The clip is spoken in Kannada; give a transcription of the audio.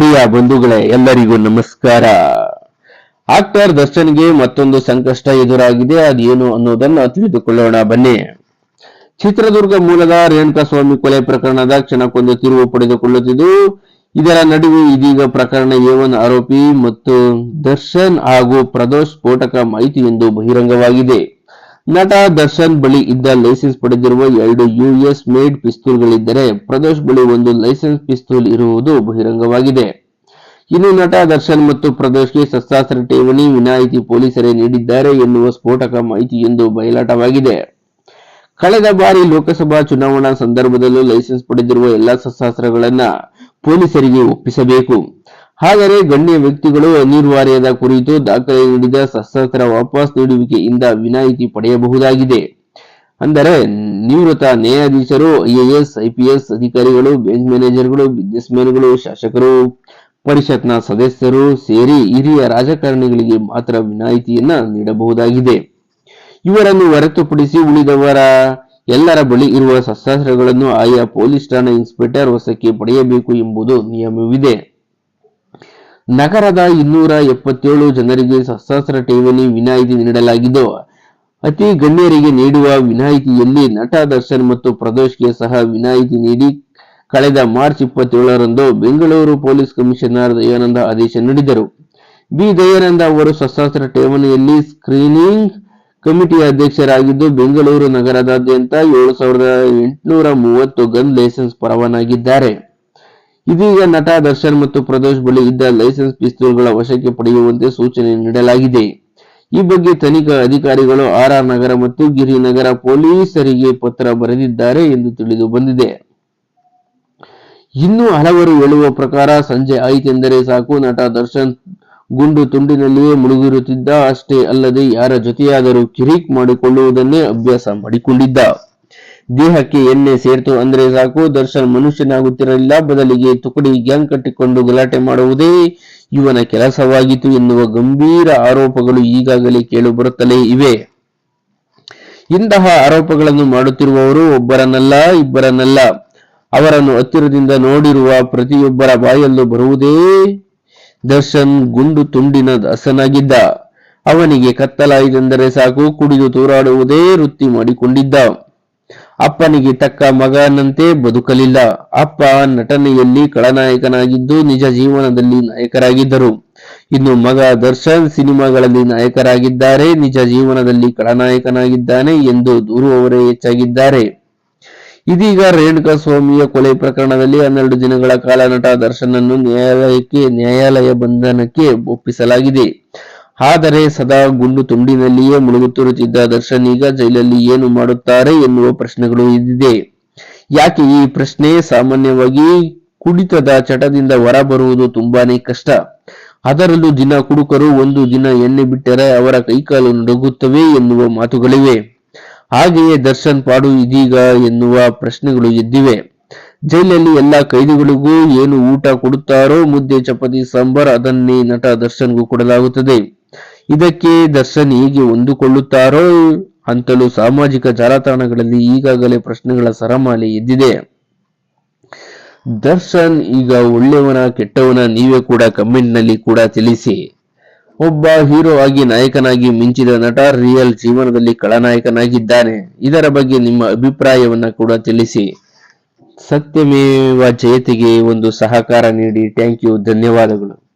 ಪ್ರಿಯ ಬಂಧುಗಳೇ, ಎಲ್ಲರಿಗೂ ನಮಸ್ಕಾರ. ಆಕ್ಟರ್ ದರ್ಶನ್ಗೆ ಮತ್ತೊಂದು ಸಂಕಷ್ಟ ಎದುರಾಗಿದೆ, ಅದೇನು ಅನ್ನೋದನ್ನ ತಿಳಿದುಕೊಳ್ಳೋಣ, ಬನ್ನಿ. ಚಿತ್ರದುರ್ಗ ಮೂಲದ ರೇಣುಕಾಸ್ವಾಮಿ ಕೊಲೆ ಪ್ರಕರಣದ ಕ್ಷಣಕ್ಕೊಂದು ತಿರುವು ಪಡೆದುಕೊಳ್ಳುತ್ತಿದ್ದು, ಇದರ ನಡುವೆ ಇದೀಗ ಪ್ರಕರಣ ಏವನ್ ಆರೋಪಿ ಮತ್ತು ದರ್ಶನ್ ಹಾಗೂ ಪ್ರದೋಷ್ ಸ್ಫೋಟಕ ಮಾಹಿತಿ ಎಂದು ಬಹಿರಂಗವಾಗಿದೆ. ನಟ ದರ್ಶನ್ ಬಳಿ ಇದ್ದ ಲೈಸೆನ್ಸ್ ಪಡೆದಿರುವ ಎರಡು ಯುಎಸ್ ಮೇಡ್ ಪಿಸ್ತೂಲ್ಗಳಿದ್ದರೆ ಪ್ರದೋಶ್ ಬಳಿ ಒಂದು ಲೈಸೆನ್ಸ್ ಪಿಸ್ತೂಲ್ ಇರುವುದು ಬಹಿರಂಗವಾಗಿದೆ. ಇನ್ನು ನಟ ದರ್ಶನ್ ಮತ್ತು ಪ್ರದೋಷ್ಗೆ ಶಸ್ತ್ರಾಸ್ತ್ರ ಠೇವಣಿ, ವಿನಾಯಿತಿ ಪೊಲೀಸರೇ ನೀಡಿದ್ದಾರೆ ಎನ್ನುವ ಸ್ಫೋಟಕ ಮಾಹಿತಿಯೊಂದು ಬಯಲಾಟವಾಗಿದೆ. ಕಳೆದ ಬಾರಿ ಲೋಕಸಭಾ ಚುನಾವಣಾ ಸಂದರ್ಭದಲ್ಲೂ ಲೈಸೆನ್ಸ್ ಪಡೆದಿರುವ ಎಲ್ಲಾ ಶಸ್ತ್ರಾಸ್ತ್ರಗಳನ್ನ ಪೊಲೀಸರಿಗೆ ಒಪ್ಪಿಸಬೇಕು. ಆದರೆ ಗಣ್ಯ ವ್ಯಕ್ತಿಗಳು ಅನಿವಾರ್ಯದ ಕುರಿತು ದಾಖಲೆ ನೀಡಿದ ಸಶಸ್ತ್ರ ವಾಪಸ್ ನೀಡುವಿಕೆಯಿಂದ ವಿನಾಯಿತಿ ಪಡೆಯಬಹುದಾಗಿದೆ. ಅಂದರೆ ನಿವೃತ್ತ ನ್ಯಾಯಾಧೀಶರು ಐಎಎಸ್ ಐಪಿಎಸ್ ಅಧಿಕಾರಿಗಳು ಬ್ಯಾಂಕ್ ಮ್ಯಾನೇಜರ್ಗಳು ಬಿಸ್ನೆಸ್ ಮ್ಯಾನ್ಗಳು ಶಾಸಕರು, ಪರಿಷತ್ನ ಸದಸ್ಯರು ಸೇರಿ ಹಿರಿಯ ರಾಜಕಾರಣಿಗಳಿಗೆ ಮಾತ್ರ ವಿನಾಯಿತಿಯನ್ನ ನೀಡಬಹುದಾಗಿದೆ. ಇವರನ್ನು ಹೊರತುಪಡಿಸಿ ಉಳಿದವರ ಎಲ್ಲರ ಬಳಿ ಇರುವ ಶಸ್ತ್ರಾಸ್ತ್ರಗಳನ್ನು ಆಯಾ ಪೊಲೀಸ್ ಠಾಣಾ ಇನ್ಸ್ಪೆಕ್ಟರ್ ವಶಕ್ಕೆ ಪಡೆಯಬೇಕು ಎಂಬುದು ನಿಯಮವಿದೆ. ನಗರದ ಇನ್ನೂರ ಎಪ್ಪತ್ತೇಳು ಜನರಿಗೆ ಸಶಸ್ತ್ರ ಠೇವಣಿ ವಿನಾಯಿತಿ ನೀಡಲಾಗಿದ್ದು, ಅತಿ ಗಣ್ಯರಿಗೆ ನೀಡುವ ವಿನಾಯಿತಿಯಲ್ಲಿ ನಟ, ದರ್ಶನ್ ಮತ್ತು ಪ್ರದೋಷ್ಗೆ ಸಹ ವಿನಾಯಿತಿ ನೀಡಿ ಕಳೆದ ಮಾರ್ಚ್ ಇಪ್ಪತ್ತೇಳರಂದು ಬೆಂಗಳೂರು ಪೊಲೀಸ್ ಕಮಿಷನರ್ ದಯಾನಂದ ಆದೇಶ ನೀಡಿದರು. ಬಿ. ದಯಾನಂದ ಅವರು ಸಶಸ್ತ್ರ ಠೇವಣಿಯಲ್ಲಿ ಸ್ಕ್ರೀನಿಂಗ್ ಕಮಿಟಿ ಅಧ್ಯಕ್ಷರಾಗಿದ್ದು, ಬೆಂಗಳೂರು ನಗರದಾದ್ಯಂತ ಏಳು ಸಾವಿರದ ಎಂಟುನೂರ ಮೂವತ್ತು ಗನ್ ಲೈಸೆನ್ಸ್ ಪರವಾನಗಿದ್ದಾರೆ. ಇದೀಗ ನಟ, ದರ್ಶನ್ ಮತ್ತು ಪ್ರದೋಷ್ ಬಳಿ ಇದ್ದ ಲೈಸೆನ್ಸ್ ಪಿಸ್ತೂಲ್ಗಳ ವಶಕ್ಕೆ ಪಡೆಯುವಂತೆ ಸೂಚನೆ ನೀಡಲಾಗಿದೆ. ಈ ಬಗ್ಗೆ ತನಿಖಾ ಅಧಿಕಾರಿಗಳು ಆರ್ ಆರ್ ನಗರ ಮತ್ತು ಗಿರಿನಗರ ಪೊಲೀಸರಿಗೆ ಪತ್ರ ಬರೆದಿದ್ದಾರೆ ಎಂದು ತಿಳಿದು ಬಂದಿದೆ. ಇನ್ನು ಹಲವರು ಹೇಳುವ ಪ್ರಕಾರ ಸಂಜೆ ಆಯಿತೆಂದರೆ ಸಾಕು, ನಟ, ದರ್ಶನ್ ಗುಂಡು ತುಂಡಿನಲ್ಲಿಯೇ ಮುಳುಗಿರುತ್ತಿದ್ದ. ಅಷ್ಟೇ ಅಲ್ಲದೆ ಯಾರ ಜೊತೆಯಾದರೂ ಕಿರಿಕ್ ಮಾಡಿಕೊಳ್ಳುವುದನ್ನೇ ಅಭ್ಯಾಸ ಮಾಡಿಕೊಂಡಿದ್ದ. ದೇಹಕ್ಕೆ ಎಣ್ಣೆ ಸೇರ್ತು ಅಂದ್ರೆ ಸಾಕು, ದರ್ಶನ್ ಮನುಷ್ಯನಾಗುತ್ತಿರಲಿಲ್ಲ. ಬದಲಿಗೆ ತುಕಡಿ ಗ್ಯಾಂಗ್ ಕಟ್ಟಿಕೊಂಡು ಗಲಾಟೆ ಮಾಡುವುದೇ ಇವನ ಕೆಲಸವಾಗಿತ್ತು ಎನ್ನುವ ಗಂಭೀರ ಆರೋಪಗಳು ಈಗಾಗಲೇ ಕೇಳಿಬರುತ್ತಲೇ ಇವೆ. ಇಂತಹ ಆರೋಪಗಳನ್ನು ಮಾಡುತ್ತಿರುವವರು ಒಬ್ಬರನ್ನಲ್ಲ, ಇಬ್ಬರನ್ನಲ್ಲ. ಅವರನ್ನು ಹತ್ತಿರದಿಂದ ನೋಡಿರುವ ಪ್ರತಿಯೊಬ್ಬರ ಬಾಯಲ್ಲೂ ಬರುವುದೇ ದರ್ಶನ್ ಗುಂಡು ತುಂಡಿನ ದಾಸನಾಗಿದ್ದ. ಅವನಿಗೆ ಕತ್ತಲಾಯಿತೆಂದರೆ ಸಾಕು, ಕುಡಿದು ತೂರಾಡುವುದೇ ವೃತ್ತಿ ಮಾಡಿಕೊಂಡಿದ್ದ. ಅಪ್ಪನಿಗೆ ತಕ್ಕ ಮಗನಂತೆ ಬದುಕಲಿಲ್ಲ. ಅಪ್ಪ ನಟನೆಯಲ್ಲಿ ಖಳನಾಯಕನಾಗಿದ್ದು ನಿಜ ಜೀವನದಲ್ಲಿ ನಾಯಕರಾಗಿದ್ದರು. ಇನ್ನು ಮಗ ದರ್ಶನ್ ಸಿನಿಮಾಗಳಲ್ಲಿ ನಾಯಕರಾಗಿದ್ದಾರೆ. ನಿಜ ಜೀವನದಲ್ಲಿ ಖಳನಾಯಕನಾಗಿದ್ದಾನೆ ಎಂದು ದೂರುವವರೇ ಹೆಚ್ಚಾಗಿದ್ದಾರೆ. ಇದೀಗ ರೇಣುಕಾ ಸ್ವಾಮಿಯ ಕೊಲೆ ಪ್ರಕರಣದಲ್ಲಿ ಹನ್ನೆರಡು ದಿನಗಳ ಕಾಲ ನಟ ದರ್ಶನ್ ಅನ್ನು ನ್ಯಾಯಾಲಯಕ್ಕೆ, ನ್ಯಾಯಾಲಯ ಬಂಧನಕ್ಕೆ ಒಪ್ಪಿಸಲಾಗಿದೆ. ಆದರೆ ಸದಾ ಗುಂಡು ತುಂಡಿನಲ್ಲಿಯೇ ಮುಳುಗುತ್ತಿರುತ್ತಿದ್ದ ದರ್ಶನ್ ಈಗ ಜೈಲಲ್ಲಿ ಏನು ಮಾಡುತ್ತಾರೆ ಎನ್ನುವ ಪ್ರಶ್ನೆಗಳು ಇದ್ದಿದೆ. ಯಾಕೆ ಈ ಪ್ರಶ್ನೆ? ಸಾಮಾನ್ಯವಾಗಿ ಕುಡಿತದ ಚಟದಿಂದ ಹೊರಬರುವುದು ತುಂಬಾನೇ ಕಷ್ಟ. ಅದರಲ್ಲೂ ದಿನ ಕುಡುಕರು ಒಂದು ದಿನ ಎಣ್ಣೆ ಬಿಟ್ಟರೆ ಅವರ ಕೈಕಾಲು ನಡುಗುತ್ತವೆ ಎನ್ನುವ ಮಾತುಗಳಿವೆ. ಹಾಗೆಯೇ ದರ್ಶನ್ ಪಾಡು ಇದೀಗ ಎನ್ನುವ ಪ್ರಶ್ನೆಗಳು ಎದ್ದಿವೆ. ಜೈಲಲ್ಲಿ ಎಲ್ಲ ಕೈದಿಗಳಿಗೂ ಏನು ಊಟ ಕೊಡುತ್ತಾರೋ ಮುದ್ದೆ, ಚಪಾತಿ, ಸಾಂಬಾರ್ ಅದನ್ನೇ ನಟ ದರ್ಶನ್ಗೂ ಕೊಡಲಾಗುತ್ತದೆ. ಇದಕ್ಕೆ ದರ್ಶನ್ ಹೇಗೆ ಹೊಂದಿಕೊಳ್ಳುತ್ತಾರೋ ಅಂತಲೂ ಸಾಮಾಜಿಕ ಜಾಲತಾಣಗಳಲ್ಲಿ ಈಗಾಗಲೇ ಪ್ರಶ್ನೆಗಳ ಸರಮಾಲೆ ಎದ್ದಿದೆ. ದರ್ಶನ್ ಈಗ ಒಳ್ಳೆಯವನ, ಕೆಟ್ಟವನ ನೀವೇ ಕೂಡ ಕಮೆಂಟ್ನಲ್ಲಿ ಕೂಡ ತಿಳಿಸಿ. ಒಬ್ಬ ಹೀರೋ ಆಗಿ ನಾಯಕನಾಗಿ ಮಿಂಚಿದ ನಟ ರಿಯಲ್ ಜೀವನದಲ್ಲಿ ಖಳನಾಯಕನಾಗಿದ್ದಾನೆ. ಇದರ ಬಗ್ಗೆ ನಿಮ್ಮ ಅಭಿಪ್ರಾಯವನ್ನ ಕೂಡ ತಿಳಿಸಿ. ಸತ್ಯಮೇವ ಜಯತೆಗೆ ಒಂದು ಸಹಕಾರ ನೀಡಿ. ಥ್ಯಾಂಕ್ ಯು, ಧನ್ಯವಾದಗಳು.